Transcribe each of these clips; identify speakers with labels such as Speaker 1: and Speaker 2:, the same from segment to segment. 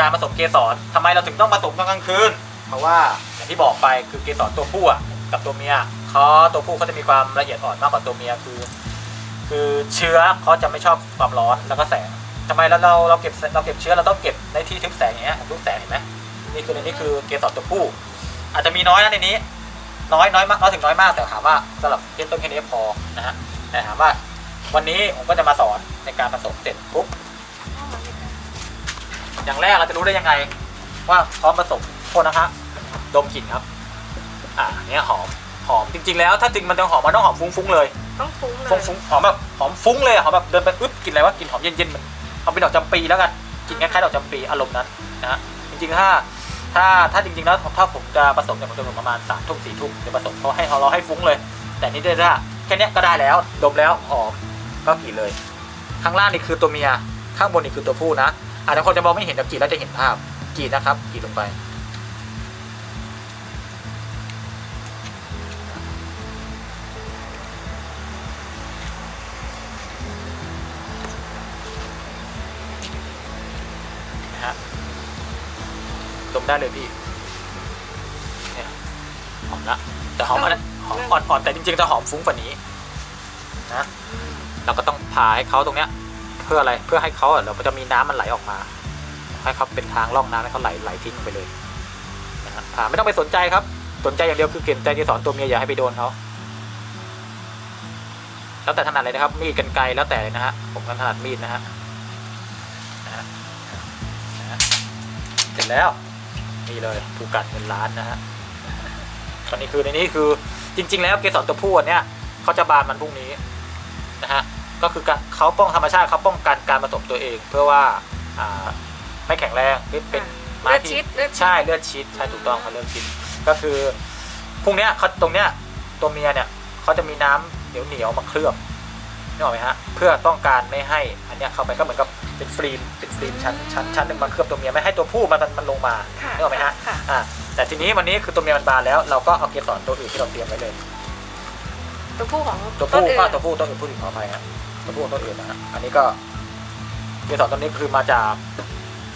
Speaker 1: การผสมเกสรทำไมเราถึงต้องผสมตอนกลางคืน เพราะว่าอย่างที่บอกไปคือเกสรตัวผู้กับตัวเมียเขาตัวผู้เขาจะมีความละเอียดอ่อนมากกว่าตัวเมียคือ คือเชื้อเขาจะไม่ชอบความร้อนแล้วก็แสงทำไมแล้วเราเราเก็บเราเก็บเชื้อเราต้องเก็บในที่ทึบแสงอย่างเงี้ยทึบแสงเห็นไหมนี่คือในนี้คือเกสรตัวผู้ อาจจะมีน้อยนะในนี้ น้อยน้อยมากน้อยถึงน้อยมากแต่ถามว่าสำหรับเริ่มต้นแค่นี้พอนะฮะแต่ถามว่าวันนี้ผมก็จะมาสอนในการผสมเสร็จปุ๊บ อย่างแรกเราจะรู้ได้ยังไง ว่าพร้อมผสมโทษนะคะดมกลิ่นครับ อ่าเนี้ยหอมหอมจริง ๆ แล้วถ้าจริงมันต้องหอมมันต้องหอมฟุ้งๆเลย
Speaker 2: ต้องฟุ้งเลย
Speaker 1: ฟุ้งฟุ้งหอมแบบหอมฟุ้งเลยอะหอมแบบเดินไปอึ๊บกลินอะไรวะกลินหอมเย็นๆมันเอาเป็นดอกจำปีแล้วกันกลินคล้ายๆดอกจำปีอารมณ์นั้นนะฮะจริงๆถ้าถ้าถ้าจริงๆแล้วถ้าผมจะผสมเนี่ยผมจะผสมประมาณสามทุ่มสี่ทุ่มจะผสมเขาให้เขาเราให้ฟุ้งเลย แต่นี่ได้ถ้าแค่เนี้ยก็ได้แล้วดมแล้วหอมก็กลิ่นเลย ข้างล่างนี่คือตัวเมียข้างบนนี่คือตัวผู้นะ อาจจะคนจะมองไม่เห็นแต่กรีดแล้วจะเห็นภาพกรีดนะครับกรีดลงไปนะฮะดมได้เลยพี่เนี่ยหอมละแต่หอมอันนั้นหอมอ่อนๆแต่จริงๆจะหอมฟุ้งกว่านี้นะเราก็ต้องพาให้เขาตรงเนี้ย เพื่ออะไรเพื่อให้เขาอะเราก็จะมีน้ำมันไหลออกมา ให้เขาเป็นทางร่องน้ำให้เขาไหลไหลทิ้งไปเลยนะฮะไม่ต้องไปสนใจครับ สนใจอย่างเดียวคือเกณฑ์ใจที่สอนตัวเมียอย่าให้ไปโดนเขาแล้วแต่ถนัดเลยนะครับ มีดกันไกลแล้วแต่เลยนะฮะผมถนัดมีดนะฮะเสร็จแล้วนี่เลยผูกกัดเงินล้านนะฮะตอนนี้คือในนี้คือจริง ๆ แล้วเกสรตัวผู้เนี่ยเขาจะบานมันพรุ่งนี้ ก็คือการเขาป้องธรรมชาติเขาป้องกันการผสมตัวเอง เพื่อว่าอ่าไม่แข็งแรงหรือเป็นไม้
Speaker 2: เลือด
Speaker 1: ที่
Speaker 2: ชิดเลือดชิด
Speaker 1: ใช่เลือดชิดใช่ถูกต้องเขาเลือดชิดก็คือพรุ่งเนี้ยเขาตรงเนี้ยตัวเมียเนี่ยเขาจะมีน้ำเหนียวเหนียวๆมาเคลือบนึกออกไหมฮะเพื่อต้องการไม่ให้อันเนี้ยเข้าไปก็เหมือนกับเป็นฟิล์มเป็นฟิล์มชั้นชั้นชั้นหนึ่งมาเคลือบตัวเมียไม่ให้ตัวผู้มันมันมันลงมา
Speaker 2: ค่ะ
Speaker 1: นึกออกไหมฮะ
Speaker 2: ค่ะ
Speaker 1: อ่าแต่ทีนี้วันนี้คือตัวเมียมันบานแล้วเราก็เอาเกสรตัวอื่นที่เราเตรียมไว้เลย
Speaker 2: ตัวผู้ของ
Speaker 1: ตัว
Speaker 2: ต้
Speaker 1: ผู้
Speaker 2: นอื่น
Speaker 1: ก็ตัวผู้ตัวอื่นผู้อื่นขออภัยครับ ตัวผู้ของตัวอื่นนะฮะอันนี้ก็เกสรตัวนี้คือมาจาก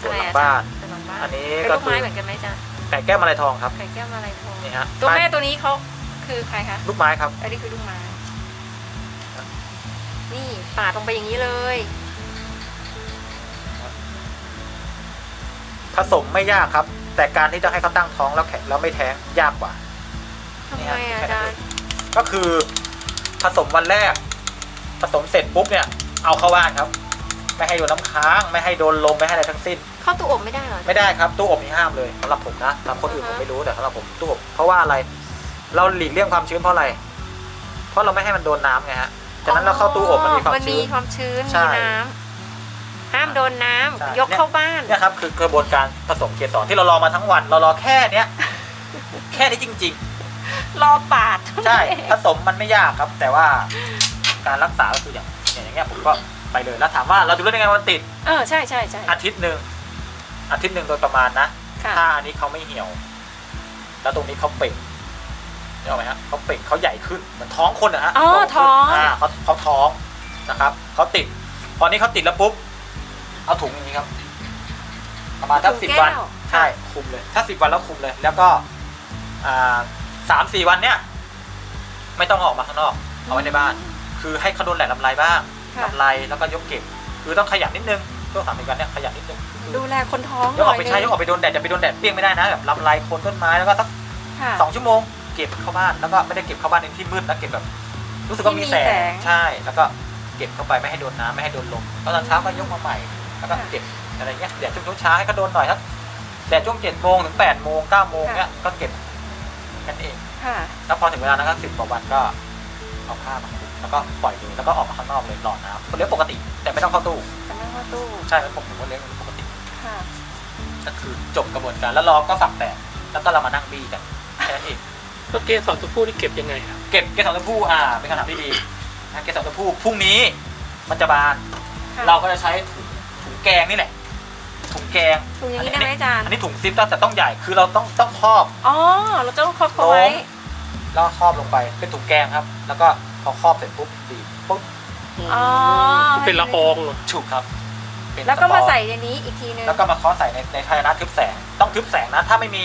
Speaker 1: สวนหลังบ้าน
Speaker 2: สวนหลังบ้าน
Speaker 1: อันนี้
Speaker 2: เป็น
Speaker 1: ก็
Speaker 2: ลูก
Speaker 1: คื
Speaker 2: ไม้
Speaker 1: อ
Speaker 2: เหมือนกันไหมจ๊ะ
Speaker 1: ไก่แก้วมาลายทองครับ
Speaker 2: ไข่แก้วมาลายทอง
Speaker 1: นี่ฮะ
Speaker 2: ตัวแม่ตัวนี้เขาคือใครคะ
Speaker 1: ลูกไม้ครับ
Speaker 2: อันนี้คือลูกไม้ นี่ปาดลงไปอย่างนี้เลย
Speaker 1: ผสมไม่ยากครับ แต่การที่จะให้เขาตั้งท้องแล้วแข็งแล้วไม่แท้งยากกว่า
Speaker 2: ทำ
Speaker 1: นี่
Speaker 2: ไม
Speaker 1: ฮะ
Speaker 2: อะ
Speaker 1: แค่
Speaker 2: อา
Speaker 1: นั้น
Speaker 2: จาร
Speaker 1: เอง
Speaker 2: ย์
Speaker 1: ก็คือผสมวันแรก ผสมเสร็จปุ๊บเนี่ยเอาเข้าบ้านครับ ไม่ให้โดนน้ำค้าง ไม่ให้โดนลมไม่ให้อะไรทั้งสิ้น
Speaker 2: เข้าตู้อบไม่ได้เหรอ
Speaker 1: ไม่ได้ครับตู้อบนี่ห้ามเลยสำหรับผมนะสำหรับคนอื่น
Speaker 2: อ่า
Speaker 1: ผม
Speaker 2: ฮะ
Speaker 1: ไม่รู้แต่สำหรับผมตู้อบเพราะว่าอะไร เราหลีกเลี่ยงความชื้นเพราะอะไร เพราะเราไม่ให้มันโดนน้ำไงฮะฉะนั้นเราเข้าตู้อบมันมีความ
Speaker 2: มันมี
Speaker 1: ชื้น
Speaker 2: ความชื้น
Speaker 1: ใช่
Speaker 2: มีน้ำห้ามโดนน้ำ
Speaker 1: ใช่
Speaker 2: ยกเข้าบ้าน
Speaker 1: เนี่ยครับคือกระบวนการผสมเกสรที่เรารอมาทั้งวัน เรารอแค่เนี้ยแค่นี้จริง ๆ
Speaker 2: รอปาด
Speaker 1: ใช่ผสมมันไม่ยากครับ แต่ว่า การรักษาก็คืออย่างอย่างเงี้ยผมก็ไปเลยแล้วถามว่าเราดูได้ยังไงว่ามันติด
Speaker 2: เออใช่ใช่ใช่
Speaker 1: อาทิตย์หนึ่งอาทิตย์หนึ่งโดยประมาณนะ
Speaker 2: ค่ะ
Speaker 1: ถ้าอันนี้เขาไม่เหี่ยว แล้วตรงนี้เขาเป่งเห็นไหมฮะเขาเป่งเขาใหญ่ขึ้นเหมือนท้องคนนะฮะ
Speaker 2: อ๋อ
Speaker 1: โตขึ้น
Speaker 2: ท้อง
Speaker 1: อ่าเขาเขาท้องนะครับเขาติด พอนี้เขาติดแล้วปุ๊บเอาถุงอย่างนี้ครับ ประมาณถ้า
Speaker 2: ถุง
Speaker 1: สิบ
Speaker 2: แก้
Speaker 1: วันใช่คุมเลย ถ้าสิบวันแล้วคุมเลย แล้วก็อ่าสามสี่วันเนี้ยไม่ต้องออกมาข้างนอก เอาไว้ในบ้าน คือให้เขาโดนแหล่ลำไรบ้าง
Speaker 2: ค่ะ
Speaker 1: ลำไรแล้วก็ยกเก็บ คือต้องขยันนิดนึงช่วงสามสี่วันเนี้ยขยันนิดนึง
Speaker 2: ดูแลคนท้อง
Speaker 1: ยกออกไป
Speaker 2: หน่
Speaker 1: ใช้
Speaker 2: ย
Speaker 1: ยกออกไปโดนแดดจะไปโดนแดดเปรี้ยงไม่ได้นะแบบลำไรโคนต้นไม้แล้วก็สัก
Speaker 2: ค่ะ
Speaker 1: สองชั่วโมงเก็บเข้าบ้านแล้วก็ไม่ได้เก็บเข้าบ้านในที่มืดนะเก็บแบบ รู้สึกว่ามีแส
Speaker 2: ที่มีแส
Speaker 1: ง
Speaker 2: ง
Speaker 1: ใช่แล้วก็เก็บเข้าไปไม่ให้โดนน้ำไม่ให้โดนลมแล้วตอนเช้าก็ยกมาใหม่แล้วก็
Speaker 2: ค่ะ
Speaker 1: เก็บอะไรเงี้ยแดดช่วงเช้าให้เขาโดนหน่อยครับแดดช่วงเจ็ดโมงถึงแปดโมงเก้าโมงเนี้ยก็เก็บแค่นั้นเอง
Speaker 2: ค่ะ
Speaker 1: แล้วพอถึงเวลานั้นก็สิบกว่าวันก็เอาผ้ามาคลุม แล้วก็ปล่อยเลยแล้วก็ออกมาข้างนอกเลยหล่อน้ำเลี้ยงปกติ แต่ไม่ต้องเข้าตู้
Speaker 2: จะนั่งเข้าตู้
Speaker 1: ใช่แล้วผมผมก็เลี้ยงปกติ
Speaker 2: ค่ะ
Speaker 1: ก็คือจบกระบวนการแล้วรอก็ฝักแตกแล้วก็เรามานั่งบี้กันแค่นั้นเอง
Speaker 3: แล้วเกสรตัวผู้ที่เก็บยังไงครับ
Speaker 1: เก็บเกสรตัวผู้อ่าเป็นคำถามที่ดีนะเกสรตัวผู้พรุ่งนี้มันจะบาน
Speaker 2: ค่ะ
Speaker 1: เราก็จะใช้ถุงถุงแกงนี่แหละถุงแกง
Speaker 2: ถุงอย่างนี้ได้ไหมอาจารย์
Speaker 1: อันนี้ถุงซิปแต่ต้องใหญ่คือเราต้องต้องครอบ
Speaker 2: อ๋อเราจะต้องครอบเขาไว้
Speaker 1: แล้วก็ครอบลงไปเป็นถุงแกงครับ แล้วก็ พอครอบเสร็จปุ๊บบีบปุ๊บ
Speaker 2: อ๋อ
Speaker 3: เป็นละอองเหรอ
Speaker 1: ฉุกครับเเป็น
Speaker 2: แล้วก็
Speaker 1: สปอ
Speaker 2: มา
Speaker 1: ร์
Speaker 2: ใส่ในนี้อีกทีนึง
Speaker 1: แล้วก็มาเคาะใส่ในในภาชนะทึบแสง ต้องทึบแสงนะ ถ้าไม่มี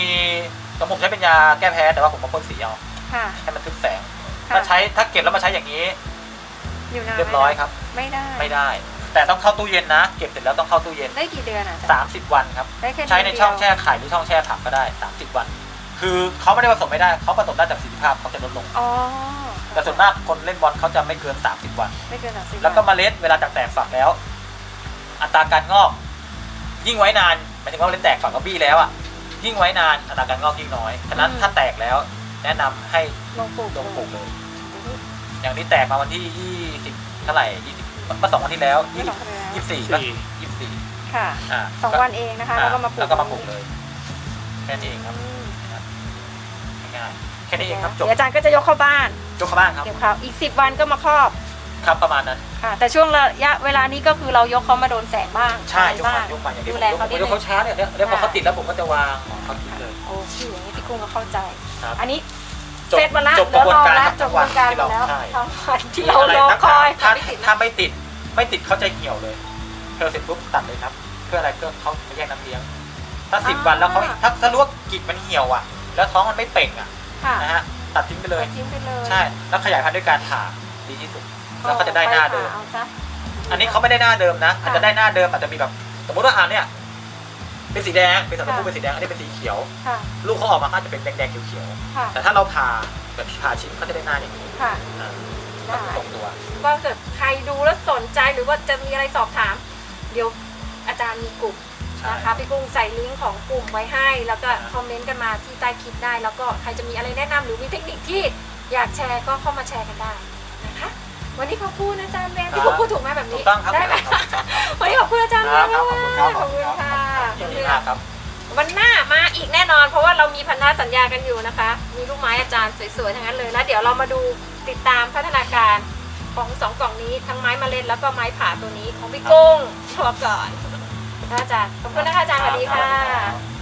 Speaker 1: ตัวผมใช้เป็นยาแก้แพ้แต่ว่าผมมาพ่นสีเอา
Speaker 2: ค่ะ
Speaker 1: ให้มันทึบแสง
Speaker 2: ค่ะ
Speaker 1: ถ้าใช้ถ้าเก็บแล้วมาใช้อย่างนี้
Speaker 2: อยู่นาน
Speaker 1: เรียบร้อยครับ
Speaker 2: ไม่ได้
Speaker 1: ไม่ได้ แต่ต้องเข้าตู้เย็นนะ เก็บเสร็จแล้วต้องเข้าตู้เย็น
Speaker 2: ได้กี่เดือนอะอาจารย์
Speaker 1: 30 วันครับ
Speaker 2: ได้แค่
Speaker 1: ใช้ใน
Speaker 2: เดื
Speaker 1: ช่อง
Speaker 2: เดียว
Speaker 1: แช่ไข่หรือช่องแช่ผักก็ได้ 30 วัน คือเขาไม่ได้ผสมไม่ได้เขาผสมได้แต่ประสิทธิภาพเขาจะลดลง
Speaker 2: อ๋อ
Speaker 1: แต่ส่วนมากคนเล่นบอลเขาจะไม่เกิน 30 วัน
Speaker 2: ไม่เกินสามสิบ
Speaker 1: แล้วก็เมล็ดเวลาแตกฝักแล้ว อัตราการงอก ยิ่งไว้นานหมายถึงว่าเมล็ดแตกฝักก็บี้แล้วอะยิ่งไว้นานอัตราการงอกยิ่งน้อยฉะนั้นถ้าแตกแล้ว แนะนำให้
Speaker 2: ลงปลูก
Speaker 1: ลงปลูกเลย อย่างนี้แตกมาวันที่ 20 เท่าไหร่20เมื่อสองวันที่แล้ว
Speaker 2: ไม่สองเดือน
Speaker 1: ยี่สิบสี่
Speaker 3: สี่
Speaker 1: ยี่สิบสี่
Speaker 2: ค่ะ
Speaker 1: อ่า
Speaker 2: สองวันเองนะคะ แล้วก็มาปลูก
Speaker 1: แล้วก็มาปลูกเลย แค่นี้เองครับ
Speaker 2: อืม
Speaker 1: ง่ายๆแค่นี้เองครับจบ
Speaker 2: เดี๋ยวอาจารย์ก็จะยกเข้าบ้าน
Speaker 1: จบเข้าบ้านครับ
Speaker 2: เก็บเขาอีกสิบวันก็มาครอบ
Speaker 1: ครับประมาณนั้น
Speaker 2: ค่ะ แต่ช่วงระยะเวลานี้ก็คือเรายกเขามาโดนแสงบ้าง
Speaker 1: ใช่ยก
Speaker 2: บ้า
Speaker 1: มางยกมาอย่างที่
Speaker 2: ดู
Speaker 1: ผม
Speaker 2: แล
Speaker 1: ยก
Speaker 2: เขา
Speaker 1: ผม
Speaker 2: นิด
Speaker 1: ย
Speaker 2: นึ
Speaker 1: ก
Speaker 2: ง
Speaker 1: เขาช้าเนี่ยเนี่ยเดี๋ยวพอเขาติดแล้วผมก็จะวางของเขาทิ้งเลย
Speaker 2: โอเคอย่างนี้พี่กุ้งก็เข้าใจ
Speaker 1: ครับ
Speaker 2: อันนี้
Speaker 1: จบ
Speaker 2: เสร็จหมาแล้ว
Speaker 1: จบกระบวนการ
Speaker 2: แล้ว
Speaker 1: ครับ
Speaker 2: จบกระบวนการ
Speaker 1: ที่เรา
Speaker 2: มาแล้ว
Speaker 1: ใช่
Speaker 2: ทั้งวันที่เรารอคอย
Speaker 1: ถ้าถ้าไม่ติดไม่ติดเขาจะเหี่ยวเลยเธอเสร็จปุ๊บตัดเลยครับ เพื่ออะไรเพื่อเขาจะแยกน้ำเลี้ยง ถ้าสิบวันแล้วเขาถ้าถ้ารู้ว่ากลิ่นมันเหี่ยวอะ แล้วท้องมันไม่เป่งอะ
Speaker 2: ค่ะ
Speaker 1: นะฮะตัดทิ้งไปเลย
Speaker 2: ทิ้งไปเลย
Speaker 1: ใช่ แล้วขยายพันธุ์ด้วยการผ่าดีที่สุด แล้วก็จะได้หน้าเดิม
Speaker 2: อซะ
Speaker 1: อันนี้เขาไม่ได้หน้าเดิมนะ
Speaker 2: ค่ะ
Speaker 1: อาจจะได้หน้าเดิมอาจจะมีแบบ สมมติว่าอ่านเนี่ย เป็นสีแดง เป็นสัตว์ตัวผู้เป็นสีแดง อันนี้เป็นสีเขียว
Speaker 2: ค่ะ
Speaker 1: ลูกเขาออกมาก็จะเป็นแดงๆเขียว
Speaker 2: ค่ะ
Speaker 1: ๆแต่ถ้าเราผ่าแบบผ่าชิ้นเขาจะได้หน้าอย่างนี้
Speaker 2: ค่ะ
Speaker 1: อ่า
Speaker 2: ได้
Speaker 1: ตรงตัว
Speaker 2: ก็เกิดใครดูแล้วสนใจหรือว่าจะมีอะไรสอบถาม เดี๋ยวอาจารย์มีกลุ่ม
Speaker 1: ใช่
Speaker 2: นะคะพี่กุ้งใส่ลิงก์ของกลุ่มไว้ให้ แล้วก็
Speaker 1: ครับ
Speaker 2: คอมเมนต์กันมาที่ใต้คลิปได้ แล้วก็ใครจะมีอะไรแนะนำหรือมีเทคนิคที่อยากแชร์ก็เข้ามาแชร์กันได้นะคะ วันนี้ขอบคุณอาจารย์แม่ที่ผมพูดถูกไหมแบบ
Speaker 1: ถู
Speaker 2: นี้
Speaker 1: กต้องครับ
Speaker 2: ได้ไหม
Speaker 1: ถูกต้องครับ
Speaker 2: วันนี้ขอบคุณอาจารย์
Speaker 1: ค
Speaker 2: แม่
Speaker 1: รับ
Speaker 2: มาก
Speaker 1: ครับ
Speaker 2: ขอบคุณค่ะ
Speaker 1: ยินดีมากครับ
Speaker 2: วันหน้ามาอีกแน่นอน เพราะว่าเรามีพันธสัญญากันอยู่นะคะ มีลูกไม้อาจารย์สวยๆทั้งนั้นเลยแล้วเดี๋ยวเรามาดูติดตามพัฒนาการของสองกล่องนี้ทั้งไม้เมล็ดแล้วก็ไม้ผ่าตัวนี้ของพี่กุ้งชัวร์ก่อน ค่ะอาจารย์ขอบคุณนะคะอาจารย์สวัสดีค่ะ